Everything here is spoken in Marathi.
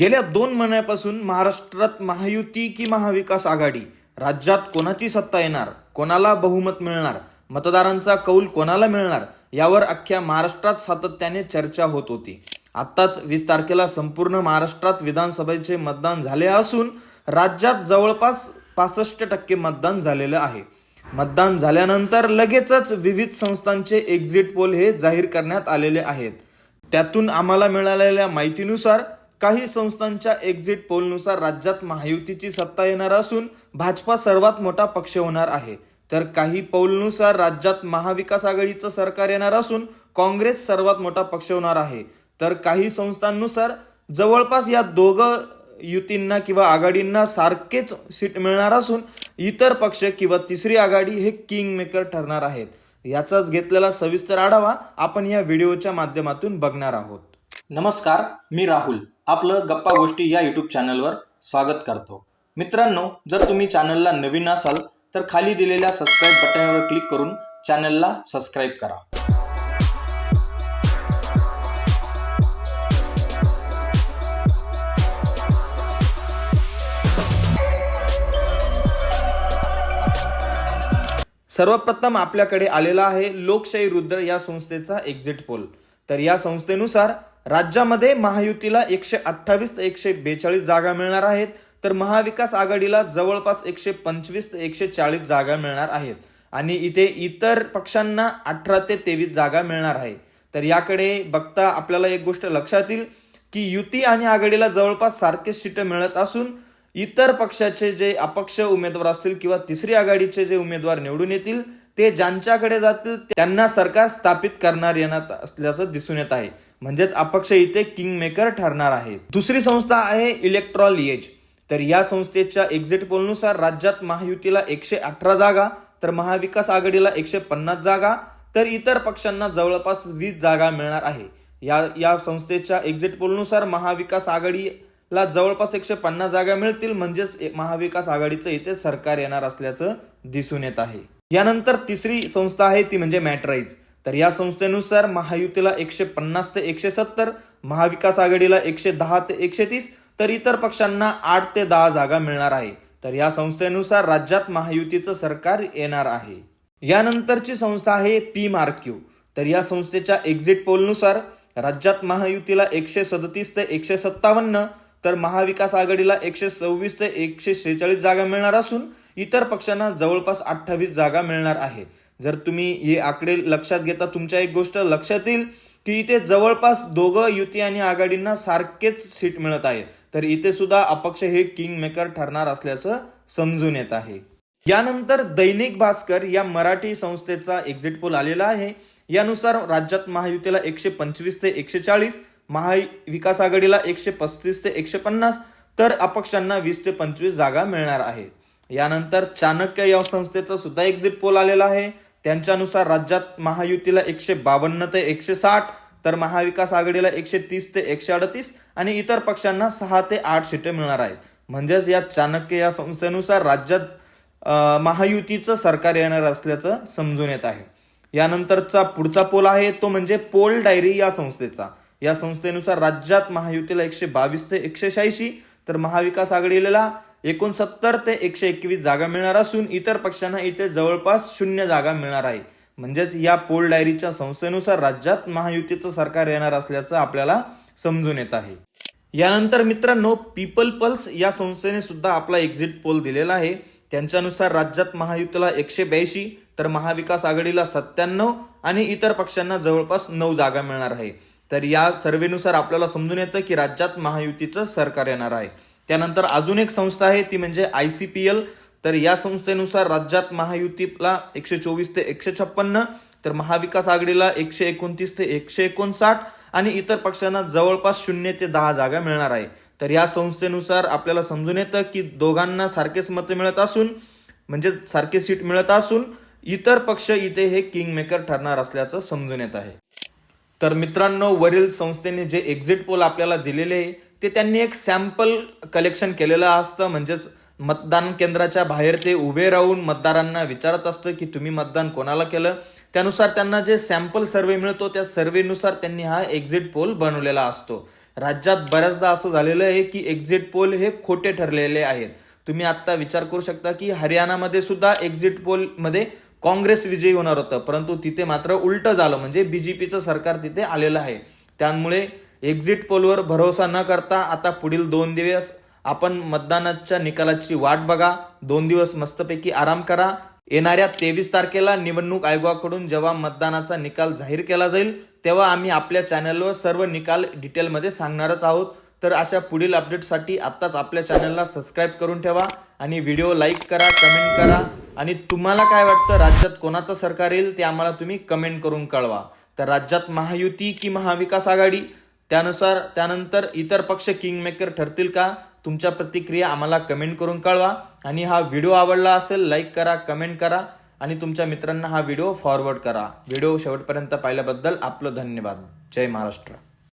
गेल्या दोन महिन्यापासून महाराष्ट्रात महायुती की महाविकास आघाडी? राज्यात कोणाची सत्ता येणार? कोणाला बहुमत मिळणार? मतदारांचा कौल कोणाला मिळणार? यावर अख्ख्या महाराष्ट्रात सातत्याने चर्चा होत होती. आत्ताच वीस तारखेला संपूर्ण महाराष्ट्रात विधानसभेचे मतदान झाले असून राज्यात जवळपास पासष्ट टक्के मतदान झालेलं आहे. मतदान झाल्यानंतर लगेचच विविध संस्थांचे एक्झिट पोल हे जाहीर करण्यात आलेले आहेत. त्यातून आम्हाला मिळालेल्या माहितीनुसार काही संस्थांच्या एक्झिट पोलनुसार राज्यात महायुतीची सत्ता येणार असून भाजपा सर्वात मोठा पक्ष होणार आहे. तर काही पौलनुसार राज्यात महाविकास आघाडीचं सरकार येणार असून काँग्रेस सर्वात मोठा पक्ष होणार आहे. तर काही संस्थांनुसार जवळपास या दोघं युतींना किंवा आघाडींना सारखेच सीट मिळणार असून इतर पक्ष किंवा तिसरी आघाडी हे किंग मेकर ठरणार आहेत. याचाच घेतलेला सविस्तर आढावा आपण या व्हिडिओच्या माध्यमातून बघणार आहोत. नमस्कार मी राहुल. आपलं गप्पा गोष्टी या यूट्यूब चॅनलवर स्वागत करतो. मित्रांनो जर तुम्ही चॅनलला नवीन असाल तर खाली दिलेल्या सबस्क्राईब बटनावर क्लिक करून चॅनलला सबस्क्राईब करा. सर्वप्रथम आपल्याकडे आलेला आहे लोकशाही रुद्र या संस्थेचा एक्झिट पोल तर या संस्थेनुसार राज्यामध्ये महायुतीला एकशे अठ्ठावीस ते एकशे बेचाळीस जागा मिळणार आहेत तर महाविकास आघाडीला जवळपास एकशे पंचवीस ते एकशे चाळीस जागा मिळणार आहेत. आणि इथे इतर पक्षांना अठरा ते तेवीस जागा मिळणार आहे. तर याकडे बघता आपल्याला एक गोष्ट लक्षात येईल की युती आणि आघाडीला जवळपास सारखेच सीटं मिळत असून इतर पक्षाचे जे अपक्ष उमेदवार असतील किंवा तिसरी आघाडीचे जे उमेदवार निवडून येतील ते ज्यांच्याकडे जातील त्यांना सरकार स्थापित करणार येणार असल्याचं दिसून येत आहे. म्हणजेच अपक्ष इथे किंग मेकर ठरणार आहे दुसरी संस्था आहे इलेक्ट्रॉलएज तर या संस्थेच्या एक्झिट पोलनुसार राज्यात महायुतीला एकशे अठरा जागा तर महाविकास आघाडीला एकशे पन्नास जागा तर इतर पक्षांना जवळपास वीस जागा मिळणार आहे. या या संस्थेच्या एक्झिट पोलनुसार महाविकास आघाडीला जवळपास एकशे पन्नास जागा मिळतील म्हणजेच महाविकास आघाडीचं इथे सरकार येणार असल्याचं दिसून येत आहे. यानंतर तिसरी संस्था आहे ती म्हणजे मॅट्राईज तर या संस्थेनुसार महायुतीला एकशे पन्नास ते एकशे सत्तर महाविकास आघाडीला एकशे दहा ते एकशे तीस तर इतर पक्षांना आठ ते दहा जागा मिळणार आहे. तर या संस्थेनुसार राज्यात महायुतीचं सरकार येणार आहे. यानंतरची संस्था आहे पी मार्क्यू तर या संस्थेच्या एक्झिट पोलनुसार राज्यात महायुतीला एकशे सदतीस ते एकशे सत्तावन्न तर महाविकास आघाडीला एकशे सव्वीस ते एकशे शेहेचाळीस जागा मिळणार असून इतर पक्षांना जवळपास अठ्ठावीस जागा मिळणार आहे. जर तुम्ही हे आकडे लक्षात घेता तुमच्या एक गोष्ट लक्षात येईल की इथे जवळपास दोघं युती आणि आघाडींना सारखेच सीट मिळत आहे. तर इथे सुद्धा अपक्ष हे किंग मेकर ठरणार असल्याचं समजून येत आहे. यानंतर दैनिक भास्कर या मराठी संस्थेचा एक्झिट पोल आलेला आहे. यानुसार राज्यात महायुतीला एकशे पंचवीस ते एकशे चाळीस महाविकास आघाडीला एकशे पस्तीस ते एकशे पन्नास तर अपक्षांना वीस ते पंचवीस जागा मिळणार आहे. यानंतर चाणक्य या संस्थेचा सुद्धा एक्झिट पोल आलेला आहे. त्यांच्यानुसार राज्यात महायुतीला एकशे बावन्न ते एकशे साठ तर महाविकास आघाडीला एकशे तीस ते एकशे अडतीस आणि इतर पक्षांना सहा ते आठ सीटे मिळणार आहेत. म्हणजेच या चाणक्य या संस्थेनुसार राज्यात महायुतीचं सरकार येणार असल्याचं समजून येत आहे. यानंतरचा पुढचा पोल आहे तो म्हणजे पोल डायरी या संस्थेचा. या संस्थेनुसार राज्यात महायुतीला एकशे बावीस ते एकशे शहाऐंशी तर महाविकास आघाडीला एकोणसत्तर ते एकशे एकवीस जागा मिळणार असून इतर पक्षांना इथे जवळपास शून्य जागा मिळणार आहे. म्हणजेच या पोल डायरीच्या संस्थेनुसार राज्यात महायुतीचं सरकार येणार असल्याचं आपल्याला समजून येत आहे. यानंतर मित्रांनो पीपल पल्स या संस्थेने सुद्धा आपला एक्झिट पोल दिलेला आहे. त्यांच्यानुसार राज्यात महायुतीला एकशे ब्याऐंशी तर महाविकास आघाडीला सत्त्याण्णव आणि इतर पक्षांना जवळपास नऊ जागा मिळणार आहे. तर या सर्वेनुसार आपल्याला समजून येतं की राज्यात महायुतीचं सरकार येणार आहे. त्यानंतर अजून एक संस्था आहे ती म्हणजे आय सी पी एल. तर या संस्थेनुसार राज्यात महायुतीला एकशे चोवीस ते एकशे छप्पन्न तर महाविकास आघाडीला एकशे एकोणतीस ते एकशे एकोणसाठ आणि इतर पक्षांना जवळपास शून्य ते दहा जागा मिळणार आहे. तर या संस्थेनुसार आपल्याला समजून येतं की दोघांना सारखेच मतं मिळत असून म्हणजे सारखे सीट मिळत असून इतर पक्ष इथे हे किंग मेकर ठरणार असल्याचं समजून येत आहे. तर मित्रांनो वरील संस्थेने जे एक्झिट पोल आपल्याला दिलेले आहे ते त्यांनी एक सॅम्पल कलेक्शन केलेलं असतं. म्हणजेच मतदान केंद्राच्या बाहेर ते उभे राहून मतदारांना विचारत असतं की तुम्ही मतदान कोणाला केलं? त्यानुसार त्यांना जे सॅम्पल सर्वे मिळतो त्या सर्वेनुसार त्यांनी हा एक्झिट पोल बनवलेला असतो. राज्यात बऱ्याचदा असं झालेलं आहे की एक्झिट पोल हे खोटे ठरलेले आहेत. तुम्ही आत्ता विचार करू शकता की हरियाणामध्ये सुद्धा एक्झिट पोलमध्ये काँग्रेस विजयी होणार होतं. परंतु तिथे मात्र उलटं झालं. म्हणजे बी जे पीचं सरकार तिथे आलेलं आहे. त्यामुळे एक्झिट पोलवर भरोसा न करता आता पुढील दोन दिवस आपण मतदानाच्या निकालाची वाट बघा. दोन दिवस मस्तपैकी आराम करा. येणाऱ्या तेवीस तारखेला निवडणूक आयोगाकडून जेव्हा मतदानाचा निकाल जाहीर केला जाईल तेव्हा आम्ही आपल्या चॅनलवर सर्व निकाल डिटेलमध्ये सांगणारच आहोत. तर अशा पुढील अपडेटसाठी आत्ताच आपल्या चॅनलला सबस्क्राईब करून ठेवा आणि व्हिडिओ लाईक करा कमेंट करा. आणि तुम्हाला काय वाटतं राज्यात कोणाचं सरकार येईल ते आम्हाला तुम्ही कमेंट करून कळवा. तर राज्यात महायुती की महाविकास आघाडी? त्यानुसार त्यानंतर इतर पक्ष किंगमेकर ठरतील का? तुमच्या प्रतिक्रिया आम्हाला कमेंट करून कळवा. आणि हा व्हिडिओ आवडला असेल लाईक करा कमेंट करा. आणि तुमच्या मित्रांना हा व्हिडिओ फॉरवर्ड करा. व्हिडिओ शेवटपर्यंत पाहिल्याबद्दल आपलं धन्यवाद. जय महाराष्ट्र.